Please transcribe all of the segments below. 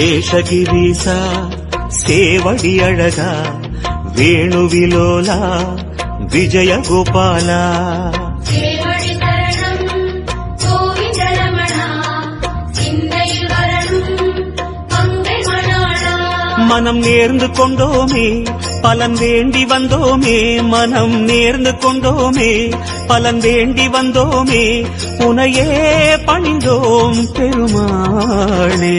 சேஷகிரீசா சேவடி அழகா வேணுவிலோலா விஜயகோபாலா மனம் நேர்ந்து கொண்டோமே பலன் வேண்டி வந்தோமே மனம் நேர்ந்து கொண்டோமே பலன் வேண்டி வந்தோமே உனையே பணிந்தோம் பெருமாளே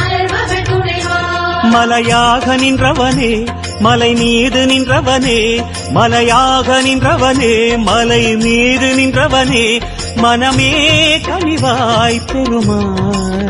அலர்மகள் துணைவா. மலையாக நின்றவனே மலை மீது நின்றவனே மலையாக நின்றவனே மலை மீது நின்றவனே மனமே கனிவாய் பெருமாளே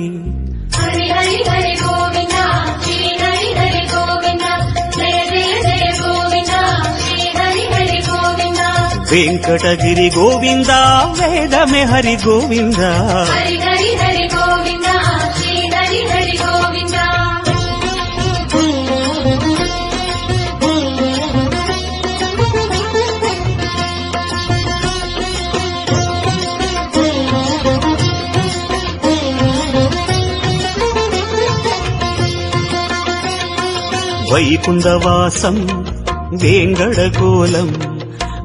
வெங்கடகிரி கோவிந்தா வேதமே ஹரி கோவிந்தா. ஹரி ஹரி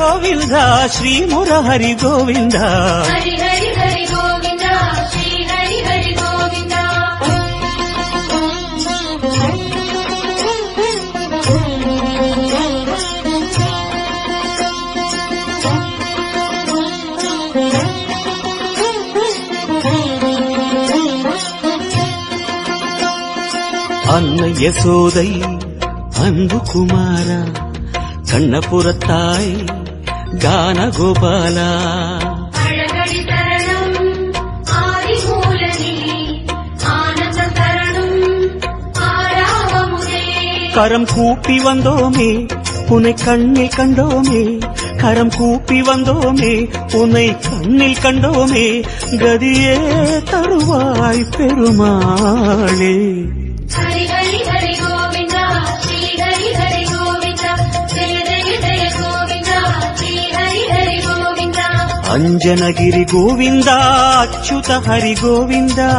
சிம்மாச்சல கோவிந்தா ஸ்ரீ முரஹரி கோவிந்தா ஹரி ஹரி ஹரி கோவிந்தா ஸ்ரீ ஹரி ஹரி கோவிந்தா அன்னை யசோதை அன்பு குமாரா கண்ணபுரத்தாய் ஆராவமுதே கரம் கூப்பி வந்தோமே உன்னை கண்ணில் கண்டோமே கரம் கூப்பி வந்தோமே உன்னை கண்ணில் கண்டோமே கதியே தருவாய் பெருமாளே అంజనగిరి గోవింద అచ్యుత హరి గోవిందా